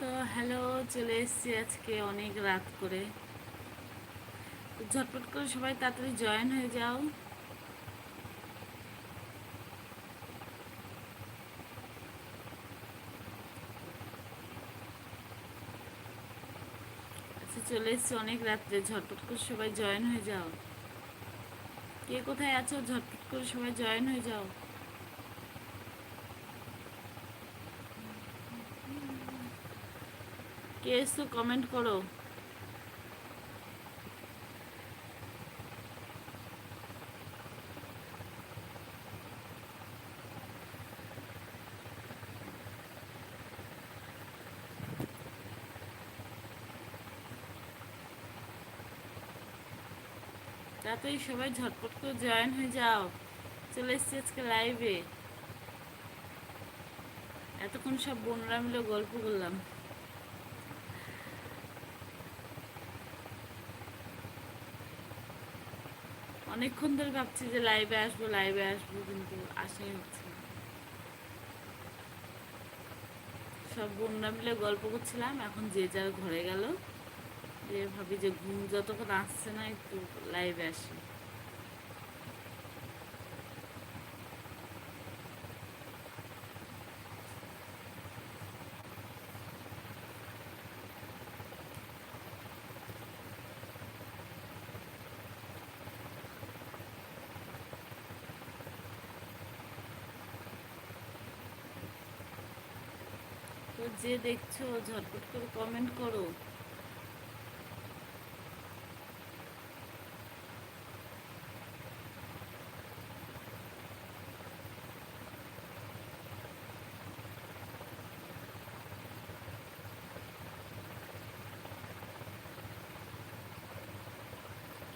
তো হ্যালো, চলে এসেছি আজকে অনেক রাত করে। ঝটপট করে সবাই তাড়াতাড়ি জয়েন হয়ে যাও। আচ্ছা চলে এসেছি অনেক রাত্রে। ঝটপট করে সবাই জয়েন হয়ে যাও। কে কোথায় আছো? ঝটপট করে সবাই জয়েন হয়ে যাও। কে এসছো কমেন্ট করো। তাড়াতাড়ি সবাই ঝটপট করে জয়েন হয়ে যাও। চলে এসছি আজকে লাইভে এতক্ষণ সব বোনরা মিলে গল্প করলাম। অনেকক্ষণ ধরে ভাবছি যে লাইভে আসব লাইভে আসব, কিন্তু আসাই হচ্ছে সব বোনরা মিলে গল্প করছিলাম, এখন যে যার ঘরে গেল। যে ভাবি যে ঘুম যতক্ষণ আসছে না একটু লাইভে আসি। যে দেখছ ঝটপট করে কমেন্ট করো।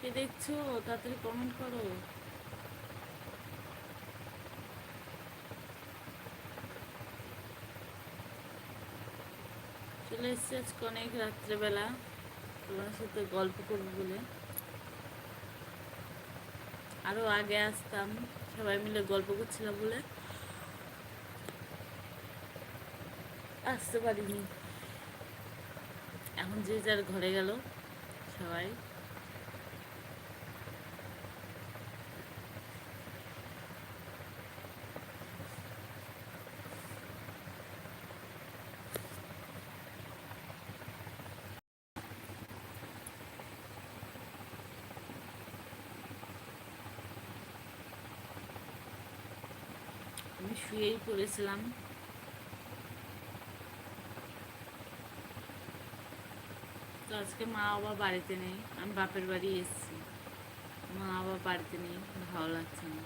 কে দেখছ? তাড়াতাড়ি কমেন্ট করো। চলে এসছি আজকে অনেক রাত্রেবেলা। তোমার সাথে গল্প করব বলে। আরও আগে আসতাম, সবাই মিলে গল্প করছিলাম বলে। আসতে পারিনি। এখন যে যার ঘরে গেল সবাই। আমি শুয়েই পড়েছিলাম। তো আজকে মা বাবা বাড়িতে নেই, আমি বাপের বাড়ি এসেছি। মা বাবা বাড়িতে নেই, ভালো লাগছে না।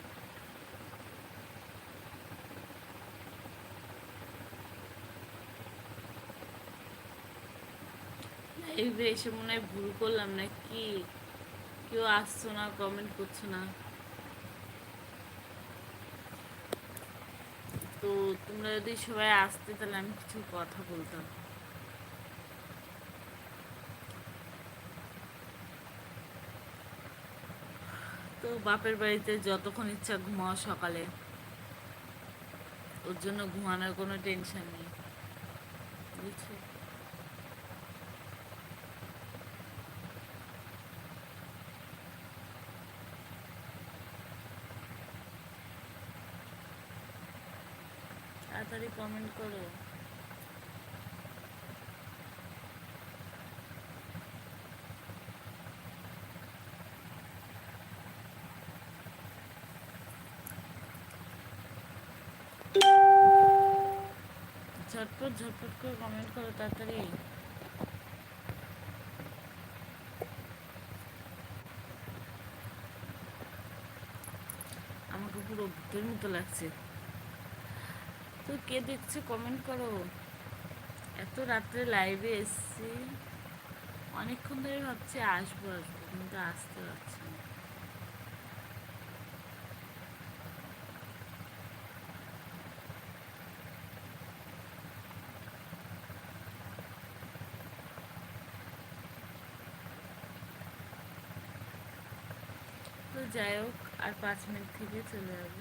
এইভাবে এসে মনে হয় ভুল করলাম না কি কেউ আসছো না কমেন্ট করছ না। তো তোমরা যদি সবাই আসতে, তাহলে আমি কিছু কথা বলতাম। তো বাপের বাড়িতে যতক্ষণ ইচ্ছা ঘুমাও সকালে। ওর জন্য ঘুমানোর কোনো টেনশন নেই। বুঝছ? তাড়াতাড়ি কমেন্ট করো। ঝটপট ঝটপট করে কমেন্ট করো তাড়াতাড়ি। আমাকে পুরো ভূতের মতো লাগছে। তো কে দেখছ? কমেন্ট করো। এত রাত্রে লাইভে এসছি। অনেকক্ষণ ধরে ভাবছি আসব আসব, কিন্তু আসতে পারছি না। তো যাই হোক, আর পাঁচ মিনিট থেকে চলে যাব।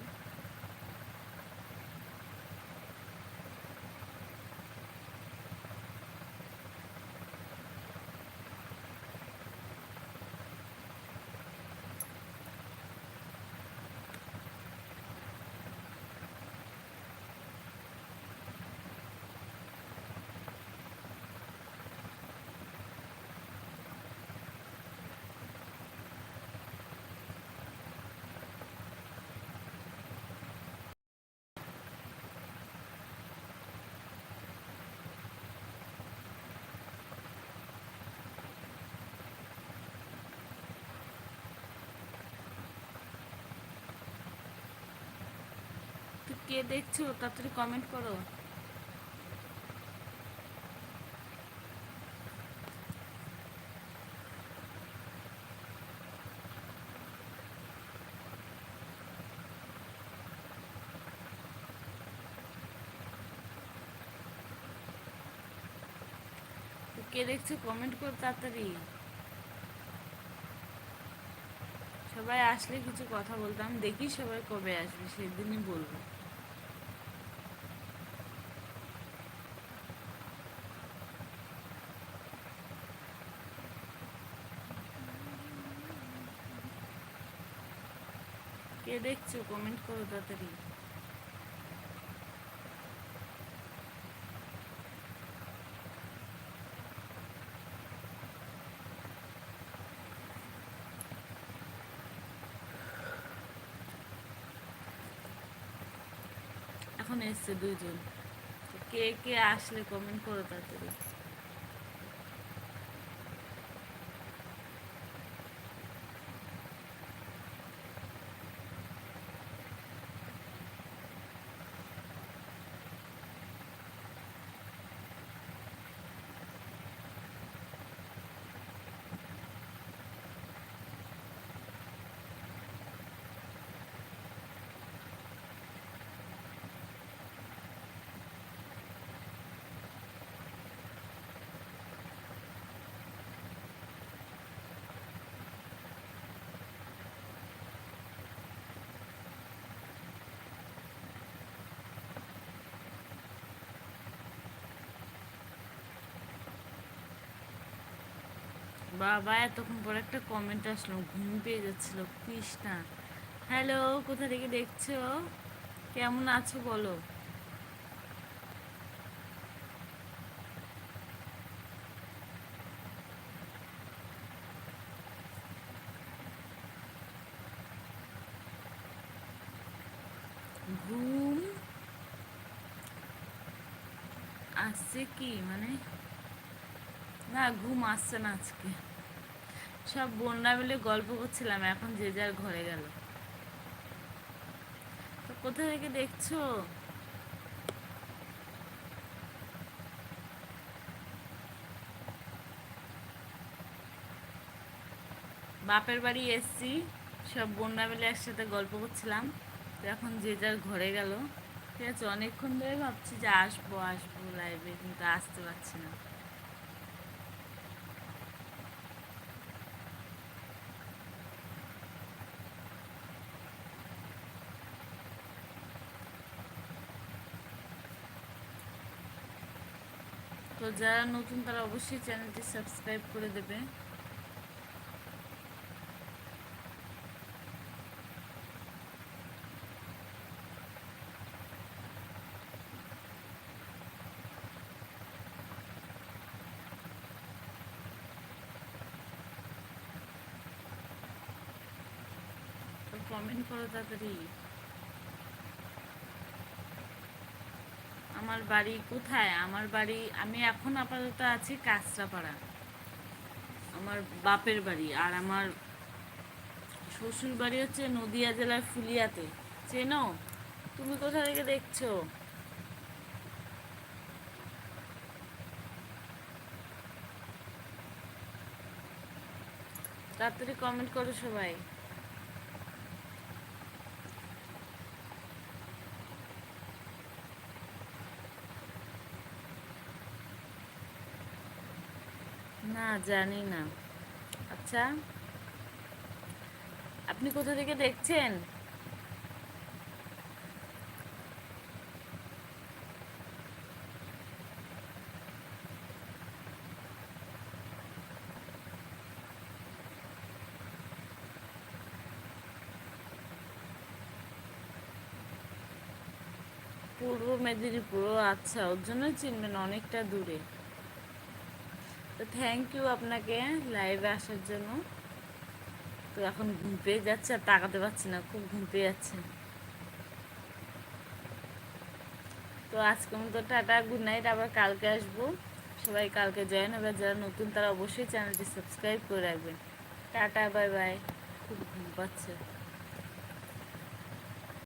কে দেখছ তাড়াতাড়ি কমেন্ট করো। কে দেখছ কমেন্ট করো তাড়াতাড়ি। সবাই আসলে কিছু কথা বলতাম দেখি সবাই কবে আসবে, সেদিনই বলব। কে দেখছ কমেন্ট করো তাড়াতাড়ি। এখন এসছে দুইজন। কে কে আসলে কমেন্ট করো তাড়াতাড়ি। বাবা, এতক্ষণ পর একটা কমেন্ট আসলো, ঘুম পেয়ে যাচ্ছিল, কৃষ্ণা। হ্যালো কোথা থেকে দেখছ? কেমন আছো বলো? ঘুম আসছে কি? মানে না, ঘুম আসছে না আজকে। সব বন্যা মিলে গল্প করছিলাম, এখন যে যার ঘরে গেল। তো কোথা থেকে দেখছ? বাপের বাড়ি এসছি, সব বন্যা মিলে একসাথে গল্প করছিলাম। এখন যে যার ঘরে গেল। ঠিক আছে, অনেকক্ষণ ধরে ভাবছি যে আসব আসব লাইভে কিন্তু আসতে পারছি না। তো যারা নতুন তারা অবশ্যই চ্যানেলটি সাবস্ক্রাইব করে দেবে। কমেন্ট করো তাড়াতাড়ি। আমার বাড়ি কোথায়? আমার বাড়ি, আমি এখন আপাতত আছি কাঁচরাপাড়া। আমার বাপের বাড়ি আর আমার শ্বশুর বাড়ি হচ্ছে নদিয়া জেলার ফুলিয়াতে। চেনো? তুমি কোথা থেকে দেখছ? তাড়াতাড়ি কমেন্ট করো সবাই। না, জানি না। আচ্ছা আপনি কোথা থেকে দেখছেন? পূর্ব মেদিনীপুর আচ্ছা ওর জন্যই চিনবেন, অনেকটা দূরে। থ্যাংক ইউ আপনাকে লাইভে আসার জন্য। তো এখন ঘুম পেয়ে যাচ্ছে আর তাকাতে পারছি না, খুব ঘুম পেয়ে যাচ্ছে। তো আজকের মতো টাটা গুড নাইট আবার কালকে আসব। সবাই কালকে জয়েন হবে যারা নতুন তারা অবশ্যই চ্যানেলটি সাবস্ক্রাইব করে রাখবেন। টাটা বাই বাই খুব ঘুম পাচ্ছে।